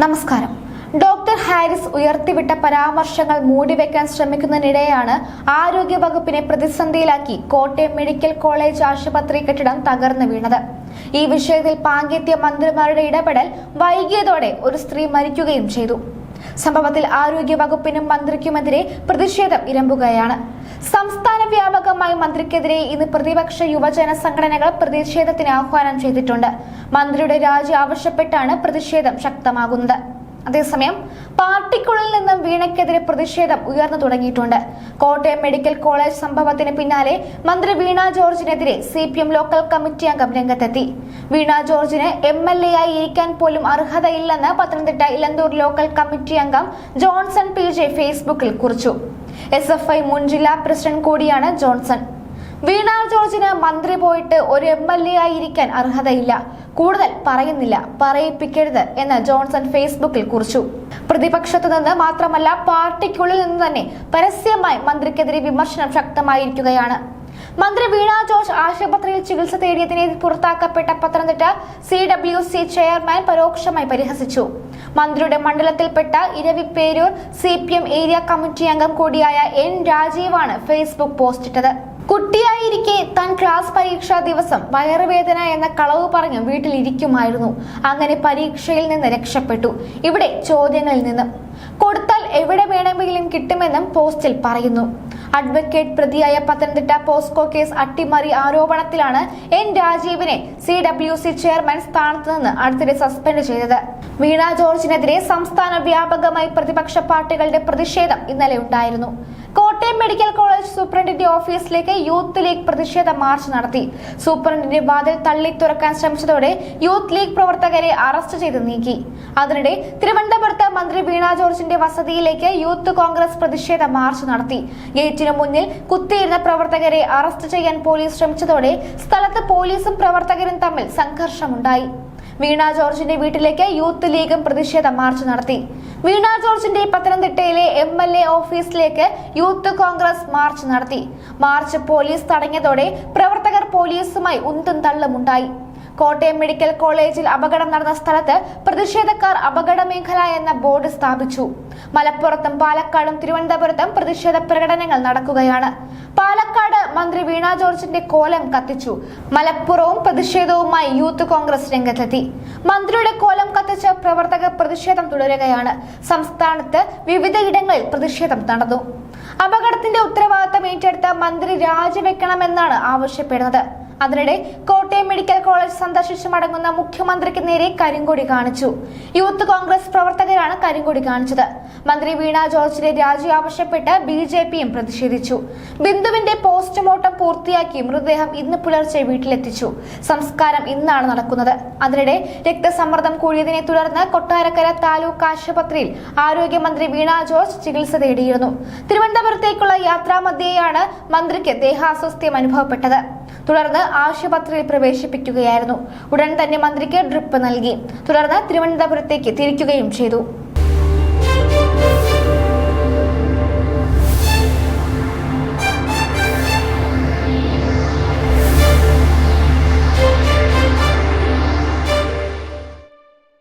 നമസ്കാരം. ഡോക്ടർ ഹാരിസ് ഉയർത്തിവിട്ട പരാമർശങ്ങൾ മൂടിവെക്കാൻ ശ്രമിക്കുന്നതിനിടെയാണ് ആരോഗ്യ വകുപ്പിനെ പ്രതിസന്ധിയിലാക്കി കോട്ടയം മെഡിക്കൽ കോളേജ് ആശുപത്രി കെട്ടിടം തകർന്നു വീണത്. ഈ വിഷയത്തിൽ പാങ്കെത്തിയ മന്ത്രിമാരുടെ ഇടപെടൽ വൈകിയതോടെ ഒരു സ്ത്രീ മരിക്കുകയും ചെയ്തു. സംഭവത്തിൽ ആരോഗ്യ വകുപ്പിനും മന്ത്രിക്കുമെതിരെ പ്രതിഷേധം ഇരമ്പുകയാണ്. സംസ്ഥാന വ്യാപകമായി മന്ത്രിക്കെതിരെ ഇന്ന് പ്രതിപക്ഷ യുവജന സംഘടനകൾ പ്രതിഷേധത്തിന് ആഹ്വാനം ചെയ്തിട്ടുണ്ട്. മന്ത്രിയുടെ രാജി ആവശ്യപ്പെട്ടാണ് പ്രതിഷേധം ശക്തമാകുന്നത്. അതേസമയം പാർട്ടിക്കുള്ളിൽ നിന്നും വീണയ്ക്കെതിരെ പ്രതിഷേധം ഉയർന്നു തുടങ്ങിയിട്ടുണ്ട്. കോട്ടയം മെഡിക്കൽ കോളേജ് സംഭവത്തിന് പിന്നാലെ മന്ത്രി Veena ജോർജിനെതിരെ C P M local committee അംഗം രംഗത്തെത്തി. വീണ ജോർജിന് എം എൽ എ ആയി ഇരിക്കാൻ പോലും അർഹതയില്ലെന്ന് പത്തനംതിട്ട ഇലന്തൂർ ലോക്കൽ കമ്മിറ്റി അംഗം ജോൺസൺ പി ജെ ഫേസ്ബുക്കിൽ കുറിച്ചു. എസ് എഫ് ഐ മുൻ ജില്ലാ പ്രസിഡന്റ് കൂടിയാണ് ജോൺസൺ. വീണ ജോർജിന് മന്ത്രി പോയിട്ട് ഒരു എം എൽ എ ആയിരിക്കാൻ അർഹതയില്ല. കൂടുതൽ പറയുന്നില്ല. പറയിപ്പിക്കരുത് എന്ന് ജോൺസൺ ഫേസ്ബുക്കിൽ കുറിച്ചു. പ്രതിപക്ഷത്തു നിന്ന് മാത്രമല്ല പാർട്ടിക്കുള്ളിൽ നിന്ന് തന്നെ പരസ്യമായി മന്ത്രിക്കെതിരെ വിമർശനം ശക്തമായിരിക്കുകയാണ്. മന്ത്രി വീണ ജോർജ് ആശുപത്രിയിൽ ചികിത്സ തേടിയതിനെ പുറത്താക്കപ്പെട്ട Pathanamthitta C W C chairman പരോക്ഷമായി പരിഹസിച്ചു. മന്ത്രിയുടെ മണ്ഡലത്തിൽപ്പെട്ട Eraviperoor C P M area committee അംഗം കൂടിയായ എൻ രാജീവാണ് ഫേസ്ബുക്ക് പോസ്റ്റിട്ടത്. കുട്ടിയായിരിക്കെ താൻ ക്ലാസ് പരീക്ഷാ ദിവസം വയറുവേദന എന്ന കളവ് പറഞ്ഞ് വീട്ടിലിരിക്കുമായിരുന്നു. അങ്ങനെ പരീക്ഷയിൽ നിന്ന് രക്ഷപ്പെട്ടു. ഇവിടെ ചോദ്യങ്ങളിൽ നിന്ന് കൊടുത്താൽ എവിടെ വേണമെങ്കിലും കിട്ടുമെന്നും പോസ്റ്റിൽ പറയുന്നു. അഡ്വക്കേറ്റ് പ്രതിയായ പത്തനംതിട്ട പോസ്കോ കേസ് അട്ടിമറി ആരോപണത്തിലാണ് എൻ രാജീവിനെ സി ഡബ്ല്യു സി ചെയർമാൻ സ്ഥാനത്ത് നിന്ന് അടുത്തിടെ സസ്പെൻഡ് ചെയ്തത്. വീണ ജോർജിനെതിരെ സംസ്ഥാന വ്യാപകമായി പ്രതിപക്ഷ പാർട്ടികളുടെ പ്രതിഷേധം ഇന്നലെ ഉണ്ടായിരുന്നു. കോട്ടയം മെഡിക്കൽ കോളേജ് സൂപ്രണ്ടിന്റെ ഓഫീസിലേക്ക് യൂത്ത് ലീഗ് പ്രതിഷേധ മാർച്ച് നടത്തി. സൂപ്രണ്ടിന്റെ വാതിൽ തള്ളി തുറക്കാൻ ശ്രമിച്ചതോടെ യൂത്ത് ലീഗ് പ്രവർത്തകരെ അറസ്റ്റ് ചെയ്ത് നീക്കി. അതിനിടെ തിരുവനന്തപുരത്ത് മന്ത്രി വീണ ജോർജിന്റെ വസതിയിലേക്ക് യൂത്ത് കോൺഗ്രസ് പ്രതിഷേധ മാർച്ച് നടത്തി. ഗേറ്റിനു മുന്നിൽ കുത്തിയിരുന്ന പ്രവർത്തകരെ അറസ്റ്റ് ചെയ്യാൻ പോലീസ് ശ്രമിച്ചതോടെ സ്ഥലത്ത് പോലീസും പ്രവർത്തകരും തമ്മിൽ സംഘർഷമുണ്ടായി. വീണ ജോർജിന്റെ വീട്ടിലേക്ക് യൂത്ത് ലീഗും പ്രതിഷേധ മാർച്ച് നടത്തി. വീണ ജോർജിന്റെ പത്തനംതിട്ടയിലെ എം എൽ എ ഓഫീസിലേക്ക് യൂത്ത് കോൺഗ്രസ് മാർച്ച് നടത്തി. മാർച്ച് പോലീസ് തടഞ്ഞതോടെ പ്രവർത്തകർ പോലീസുമായി ഉന്തും തള്ളുമുണ്ടായി. കോട്ടയം മെഡിക്കൽ കോളേജിൽ അപകടം നടന്ന സ്ഥലത്ത് പ്രതിഷേധക്കാർ അപകട മേഖല എന്ന ബോർഡ് സ്ഥാപിച്ചു. മലപ്പുറത്തും പാലക്കാടും തിരുവനന്തപുരത്തും പ്രതിഷേധ പ്രകടനങ്ങൾ നടക്കുകയാണ്. പാലക്കാട് മന്ത്രി വീണ ജോർജിന്റെ കോലം കത്തിച്ചു. മലപ്പുറവും പ്രതിഷേധവുമായി യൂത്ത് കോൺഗ്രസ് രംഗത്തെത്തി. മന്ത്രിയുടെ കോലം കത്തിച്ച് പ്രവർത്തകർ പ്രതിഷേധം തുടരുകയാണ്. സംസ്ഥാനത്ത് വിവിധയിടങ്ങളിൽ പ്രതിഷേധം നടന്നു. അപകടത്തിന്റെ ഉത്തരവാദിത്തം ഏറ്റെടുത്ത മന്ത്രി രാജിവെക്കണമെന്നാണ് ആവശ്യപ്പെടുന്നത്. അതിനിടെ കോട്ടയം മെഡിക്കൽ കോളേജ് സന്ദർശിച്ച് മടങ്ങുന്ന മുഖ്യമന്ത്രിക്ക് നേരെ കരിങ്കൊടി കാണിച്ചു. യൂത്ത് കോൺഗ്രസ് പ്രവർത്തകരാണ് കരിങ്കൊടി കാണിച്ചത്. മന്ത്രി വീണ ജോർജിന്റെ രാജി ആവശ്യപ്പെട്ട് ബി ജെ പിയും പ്രതിഷേധിച്ചു. ബിന്ദുവിന്റെ പോസ്റ്റ്മോർട്ടം പൂർത്തിയാക്കി മൃതദേഹം ഇന്ന് പുലർച്ചെ വീട്ടിലെത്തിച്ചു. സംസ്കാരം ഇന്നാണ് നടക്കുന്നത്. അതിനിടെ രക്തസമ്മർദ്ദം കൂടിയതിനെ തുടർന്ന് കൊട്ടാരക്കര താലൂക്ക് ആശുപത്രിയിൽ ആരോഗ്യമന്ത്രി വീണ ജോർജ് ചികിത്സ തേടിയിരുന്നു. തിരുവനന്തപുരത്തേക്കുള്ള യാത്രാമധ്യേയാണ് മന്ത്രിക്ക് ദേഹാസ്വാസ്ഥ്യം അനുഭവപ്പെട്ടത്. തുടർന്ന് ആശുപത്രിയിൽ പ്രവേശിപ്പിക്കുകയായിരുന്നു. ഉടൻ തന്നെ മന്ത്രിക്ക് ഡ്രിപ്പ് നൽകി. തുടർന്ന് തിരുവനന്തപുരത്തേക്ക് തിരിക്കുകയും ചെയ്തു.